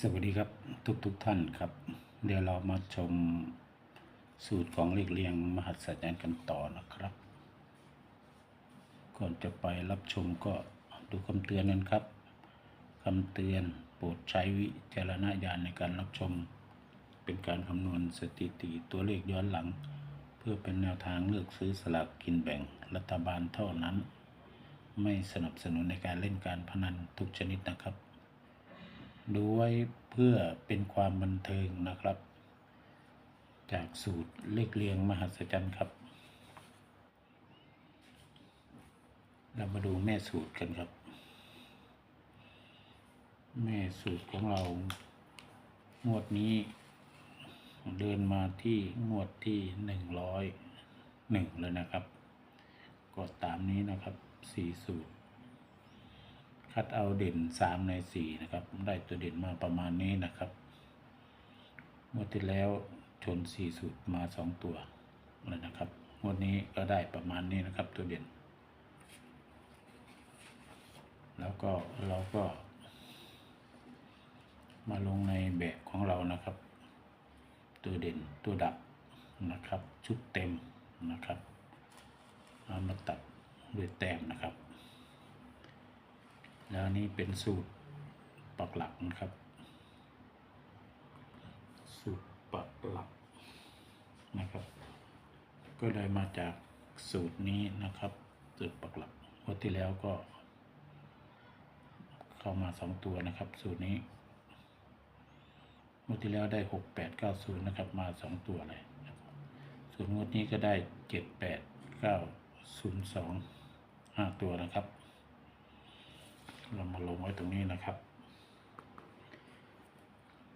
สวัสดีครับทุกทุกท่านครับ เดี๋ยวเรามาชมสูตรของเลขเรียงมหัศจรรย์กันต่อนะครับ ก่อนจะไปรับชมก็ดูคำเตือนกันครับคำเตือนโปรดใช้วิจารณญาณในการรับชม เป็นการคำนวณสถิติตัวเลขย้อนหลัง เพื่อเป็นแนวทางเลือกซื้อสลากกินแบ่งรัฐบาลเท่านั้น ไม่สนับสนุนในการเล่นการพนันทุกชนิดนะครับ ดูไว้เพื่อเป็นความบันเทิงนะครับ จากสูตรเลขเรียงมหัศจรรย์ครับ เรามาดูแม่สูตรกันครับ แม่สูตรของเรา งวดนี้ เดินมาที่งวดที่หนึ่งร้อยหนึ่งเลยนะครับ ก็ตามนี้นะครับสี่สูตร คัดเอาเด่นสามในสี่นะครับ ได้ตัวเด่นมาประมาณนี้นะครับงวดที่แล้วชนสี่สูตรมาสองตัวเลยนะครับงวดนี้ก็ได้ประมาณนี้นะครับตัวเด่น แล้วก็เราก็ มาลงในแบบของเรานะครับ ตัวเด่นตัวดับนะครับ ชุดเต็มนะครับเอามาตัดด้วยแต้มนะครับ แล้วนี่เป็นสูตรปักหลักนะครับ สูตรปักหลักนะครับ ก็ได้มาจากสูตรนี้นะครับ สูตรปักหลักวันที่แล้วก็ เข้ามาสองตัวนะครับ สูตรนี้งวดที่แล้วได้หกแปดเก้าศูนย์นะครับ มาสองตัวเลย ส่วนงวดนี้ก็ได้เจ็ดแปดเก้าศูนย์สองห้าตัวนะครับ เรามาลงไว้ตรงนี้นะครับ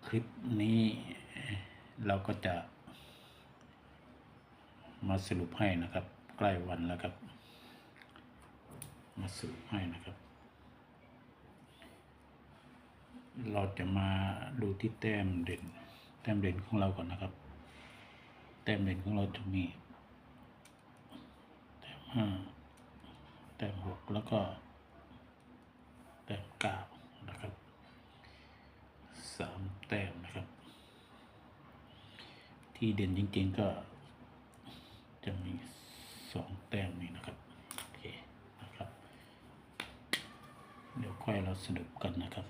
คลิปนี้เราก็จะ มาสรุปให้นะครับ ใกล้วันแล้วครับ มาสรุปให้นะครับ เราจะมาดูที่แต้มเด่น แต้มเด่นของเราก่อนนะครับ แต้มเด่นของเราจะมีแต้มห้าแต้มหกแล้วก็ ต้มเก้านะครับสามแต้มนะครับ ที่เด่นจริงๆก็จะมีสองแต้มนี้นะครับโอเคนะครับ เดี๋ยวค่อยเราสรุปกันนะครับ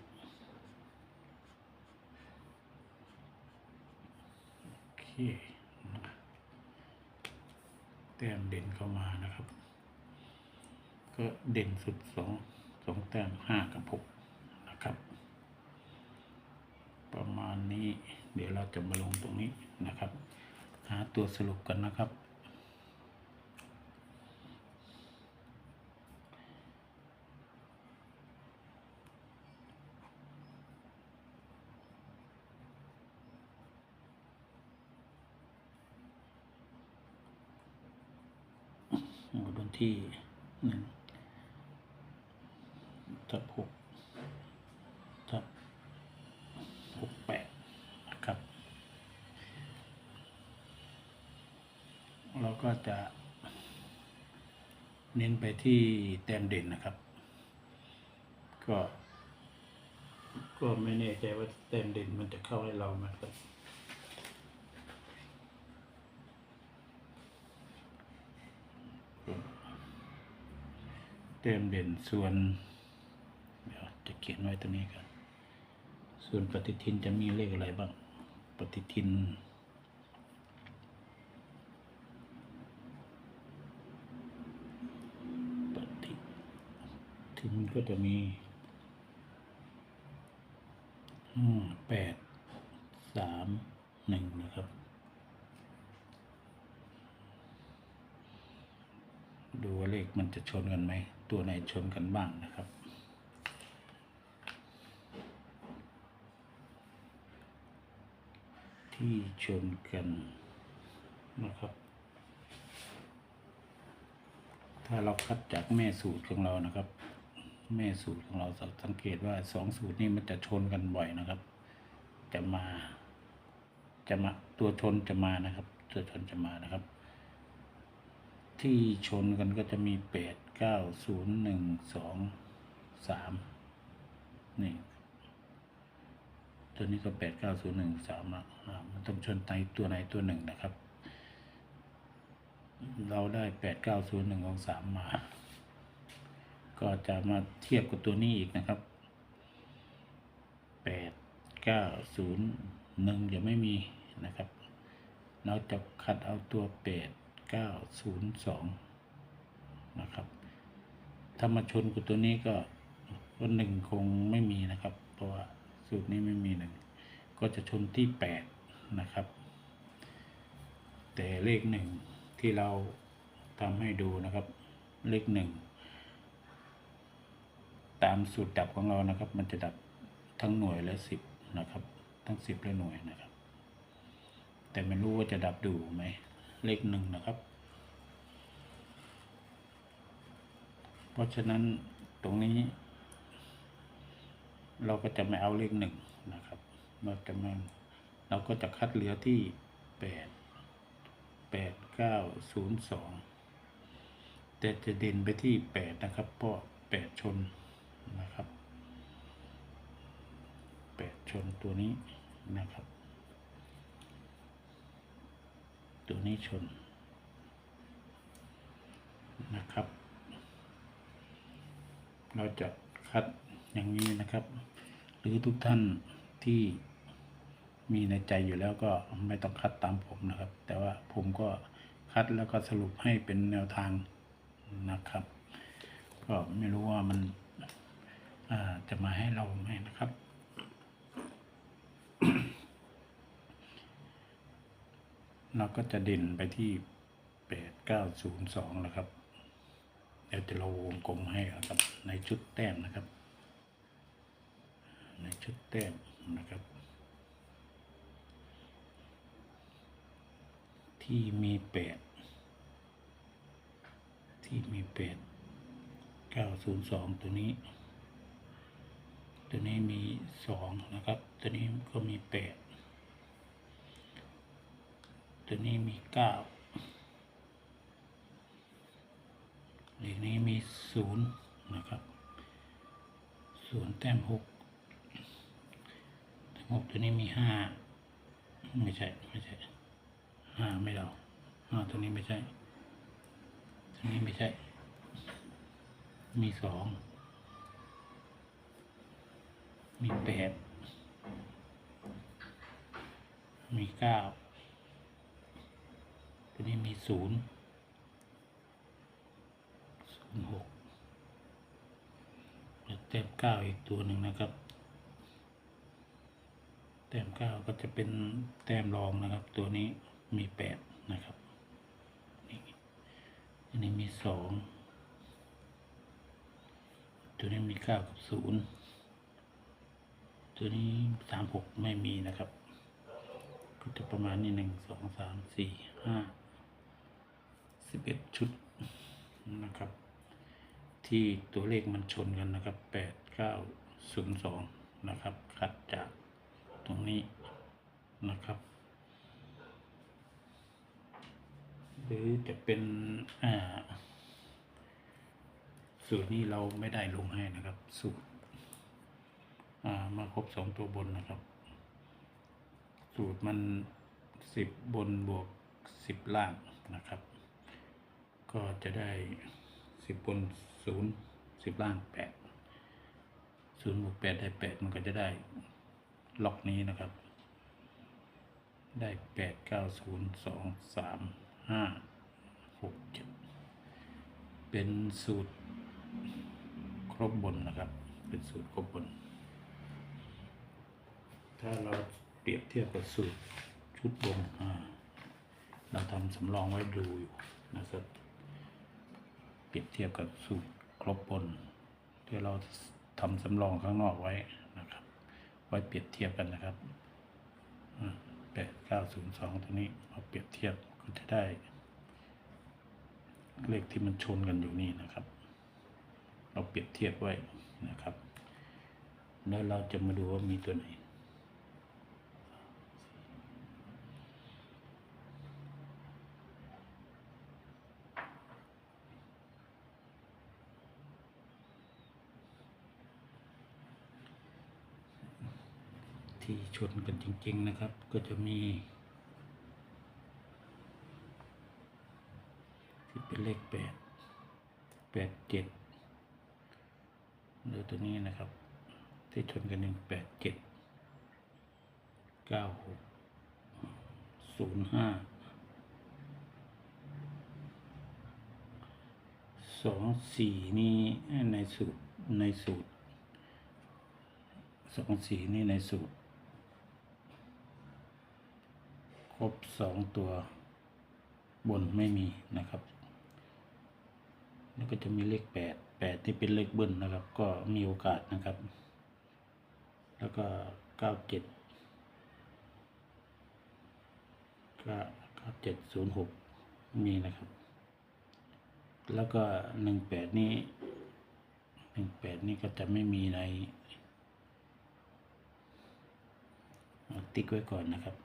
โอเคแต้มเด่นเข้ามานะครับ ก็เด่นสุดสอง งแต้มห้ากับหกนะครับ ประมาณนี้เดี๋ยวเราจะมาลงตรงนี้นะครับหาตัวสรุปกันนะครับงวดวันที่หนึ่ง ทับหกทับหกแปดนะครับ เราก็จะ เน้นไปที่แต้มเด่นนะครับ ก็ ก็ไม่แน่ใจว่าแต้มเด่นมันจะเข้าให้เราไหมครับเต็มเด่นส่วน จะเขียนไว้ตรงนี้กัน ส่วนปฏิทินจะมีเลขอะไรบ้าง ปฏิทินปฏิทินก็จะมีห้าแปดสามหนึ่งนะครับ ดูว่าเลขมันจะชนกันไหม ตัวไหนชนกันบ้างนะครับ ที่ชนกันนะครับ ถ้าเราคัดจากแม่สูตรของเรานะครับ แม่สูตรของเราสังเกตว่าสองสูตรนี้มันจะชนกันบ่อยนะครับ จะมา จะมาตัวชนจะมานะครับ ตัวชนจะมานะครับ ที่ชนกันก็จะมีแปดเก้าศูนย์หนึ่งสองสามนี่ ตัวนี้ก็แปดเก้าศูนย์หนึ่งสามอะอ่ามันต้องชนในตัวไหนตัวหนึ่งนะครับ เราได้แปดเก้าศูนย์หนึ่งของสามมา ก็จะมาเทียบกับตัวนี้อีกนะครับแปดเก้าศูนย์หนึ่งยังไม่มีนะครับ เราจะคัดเอาตัวแปดเก้าศูนย์สองนะครับ ถ้ามาชนกับตัวนี้ก็ก็หนึ่งคงไม่มีนะครับ เพราะว่า สูตรนี้ไม่มีหนึ่งก็จะชนที่แปดนะครับ แต่เลขหนึ่งที่เราทำให้ดูนะครับ เลขหนึ่งตามสูตรดับของเรานะครับ มันจะดับทั้งหน่วยและสิบนะครับ ทั้งสิบและหน่วยนะครับ แต่ไม่รู้ว่าจะดับดูไหมเลขหนึ่งนะครับ เพราะฉะนั้นตรงนี้ เราก็จะไม่เอาเลขหนึ่งนะครับ เราจะไม่เราก็จะคัดเหลือที่แปดแปดเก้าศูนย์สองแต่จะเด่นไปที่แปดนะครับ เพราะแปดชนนะครับแปดชนตัวนี้นะครับ ตัวนี้ชนนะครับ เราจะคัดอย่างนี้นะครับ หรือทุกท่านที่มีในใจอยู่แล้วก็ไม่ต้องคัดตามผมนะครับ แต่ว่าผมก็คัดแล้วก็สรุปให้เป็นแนวทางนะครับ ก็ไม่รู้ว่ามันจะมาให้เราไหมนะครับ เราก็จะเด่นไปที่แปดเก้าศูนย์สองนะครับ เดี๋ยวจะเราวงกลมให้ครับในชุดแต้มนะครับ ในชุดแต้มนะครับที่มีแปดที่มีแปดเก้าศูนย์สองตัวนี้ ตัวนี้มีสองนะครับ ตัวนี้ก็มีแปดตัวนี้มีเก้าเลขนี้มีศูนย์นะครับศูนย์แต้มหก หกตัวนี้มีห้าไม่ใช่ไม่ใช่ห้าไม่เอาห้าตัวนี้ไม่ใช่ตัวนี้ไม่ใช่ มีสองมีแปดมีเก้าตัวนี้มีศูนย์ศูนย์หกแล้วแต้มเก้าอีกตัวหนึ่งนะครับ แต้มเก้าก็จะเป็นแต้มรองนะครับ ตัวนี้มีแปดนะครับนี่อันนี้มีสองตัวนี้มีเก้ากับศูนย์ตัวนี้สามหกไม่มีนะครับ ก็จะประมาณนี้หนึ่งสองสามสี่ห้าสิบเอ็ดชุดนะครับ ที่ตัวเลขมันชนกันนะครับแปดเก้าศูนย์สองนะครับคัดจาก รงนี้นะครับ หรือจะเป็นอ่าสูตรนี้เราไม่ได้ลงให้นะครับ สูตรอ่ามาครบสองตัวบนนะครับ สูตรมันสิบบนบวกสิบล่างนะครับ ก็จะได้สิบบนศูนย์สิบล่างแปดศูนย์บวกแปดได้แปดมันก็จะได้ ล็อกนี้นะครับ ได้แปดเก้าศูนย์สองสามห้าหกเจ็ดเป็นสูตรครบบนนะครับ เป็นสูตรครบบน ถ้าเราเปรียบเทียบกับสูตรชุดบนเราทำสำรองไว้ดูอยู่นะครับ เปรียบเทียบกับสูตรครบบนที่เราทำสำรองข้างนอกไว้ ไว้เปรียบเทียบกันนะครับแปดเก้าศูนย์สองตัวนี้มาเปรียบเทียบก็จะได้ เลขที่มันชนกันอยู่นี่นะครับ เราเปรียบเทียบไว้นะครับ แล้วเราจะมาดูว่ามีตัวไหน ที่ชนกันจริง ๆ นะครับ ก็จะมี ที่เป็นเลขแปดแปดเจ็ดหรือตัวนี้นะครับ ที่ชนกันหนึ่งแปดเจ็ดเก้าหกศูนย์ห้าสองสี่นี่ในสูตรในสูตรสองสี่นี่ในสูตร ค รบสองตัวบนไม่มีนะครับแล้วก็จะมีเลขแปดแปดที่เป็นเลขเบิ้ลนะครับ ก็มีโอกาสนะครับ แล้วก็เก้าเจ็ดเก้าเก้าเจ็ดศูนย์หกมีนะครับ แล้วก็หนึ่งแปดนี้หนึ่งแปดนี่ก็จะไม่มีในติ๊กไว้ก่อนนะครับ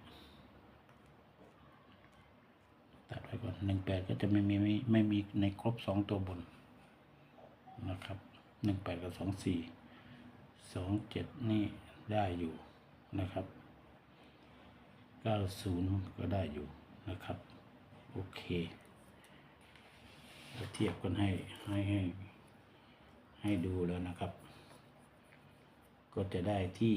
ตัดไว้ ก่อนหนึ่งแปดก็จะไม่มีไม่ไม่มีในครบสองตัวบนนะครับหนึ่งแปดกับสองสี่สองเจ็ดนี่ได้อยู่นะครับเก้าศูนย์ก็ได้อยู่นะครับ โอเคเราเทียบกันให้ให้ให้ให้ดูแล้วนะครับ ก็จะได้ที่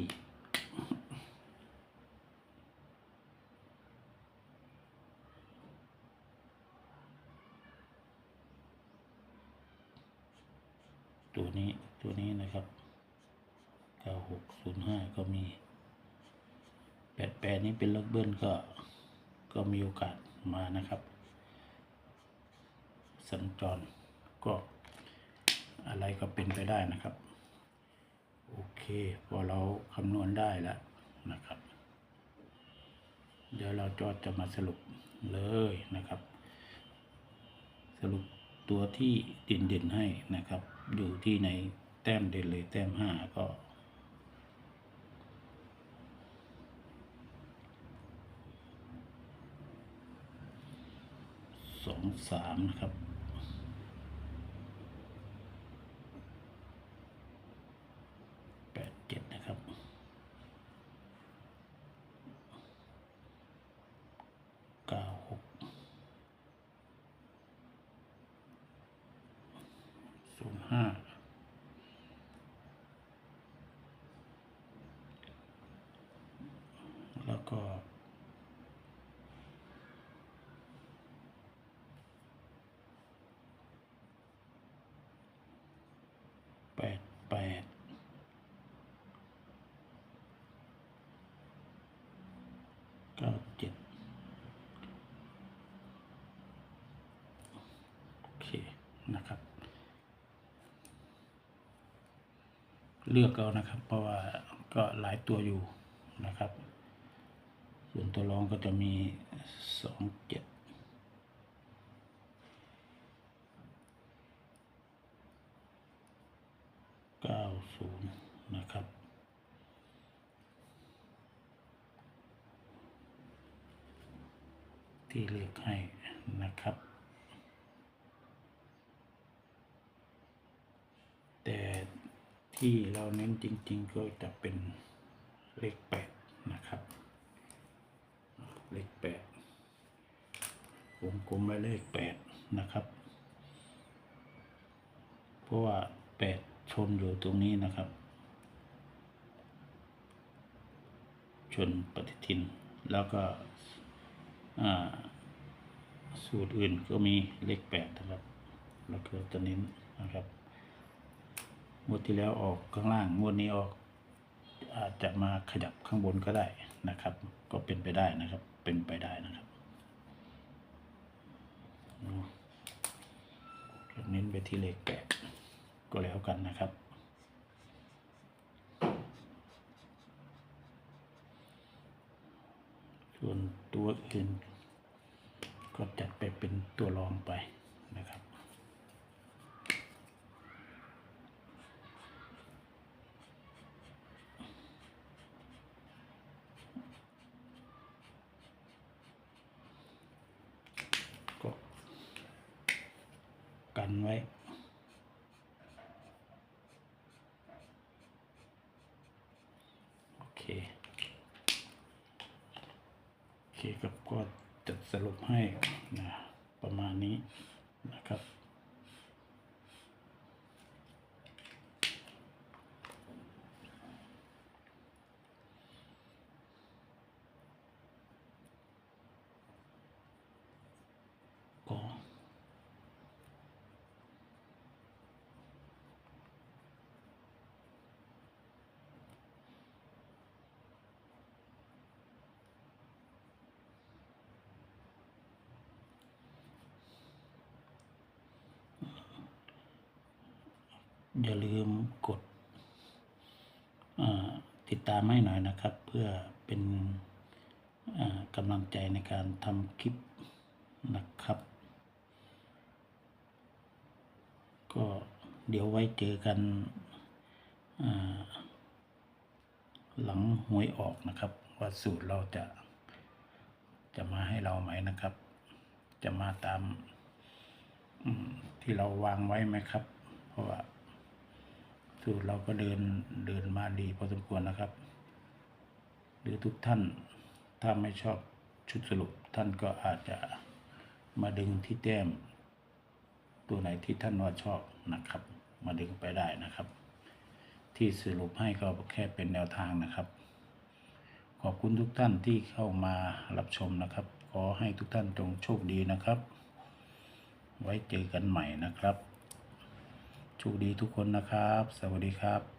ตัวนี้ตัวนี้นะครับ 9605 ก็มี88นี้เป็นล็อกเบิ้ลก็ก็มีโอกาสมานะครับ สัญจรก็อะไรก็เป็นไปได้นะครับ โอเค พอเราคำนวณได้แล้วนะครับ เดี๋ยวเราจอดจะมาสรุปเลยนะครับ สรุปตัวที่เด่นเด่นๆให้นะครับ อยู่ที่ในแต้มเด่นเลยแต้มห้าก็ สองสามนะครับ แปดเจ็ดนะครับ เก้าหก ศูนย์ ห้าแล้วก็แปดแปดเก้าเจ็ดโอเคนะครับ เลือกเอานะครับ เพราะว่าก็หลายตัวอยู่นะครับ ส่วนตัวรองก็จะมีสองเจ็ดเก้าศูนย์นะครับที่เลือกให้นะครับ แต่ ที่เราเน้นจริง ๆ ก็จะเป็นเลขแปดนะครับ เลขแปดวงกลมไว้เลขแปดนะครับ เพราะว่าแปดชนอยู่ตรงนี้นะครับ ชนปฏิทินแล้วก็สูตรอื่นก็มีเลขแปดนะครับ แล้วก็จะเน้นนะครับ งวดที่แล้วออกข้างล่างงวดนี้ออก อาจจะมาขยับข้างบนก็ได้นะครับ ก็เป็นไปได้นะครับ เป็นไปได้นะครับเน้นไปที่เลขแปดก็แล้วกันนะครับส่วนตัวอื่นก็จัดไปเป็นตัวรองไป นไว้ โอเค โอเคครับก็จัดสรุปให้นะประมาณนี้นะครับ อย่าลืมกดติดตามให้หน่อยนะครับ เพื่อเป็นกำลังใจในการทำคลิปนะครับ ก็เดี๋ยวไว้เจอกันหลังหวยออกนะครับ ว่าสูตรเราจะจะมาให้เราไหมนะครับ จะมาตามที่เราวางไว้ไหมครับ เพราะว่า สูตรเราก็เดินเดินมาดีพอสมควรนะครับ หรือทุกท่านถ้าไม่ชอบชุดสรุปท่านก็อาจจะมาดึงที่แต้ม ตัวไหนที่ท่านว่าชอบนะครับ มาดึงไปได้นะครับ ที่สรุปให้ก็แค่เป็นแนวทางนะครับ ขอบคุณทุกท่านที่เข้ามารับชมนะครับ ขอให้ทุกท่านจงโชคดีนะครับ ไว้เจอกันใหม่นะครับ โชคดีทุกคนนะครับ สวัสดีครับ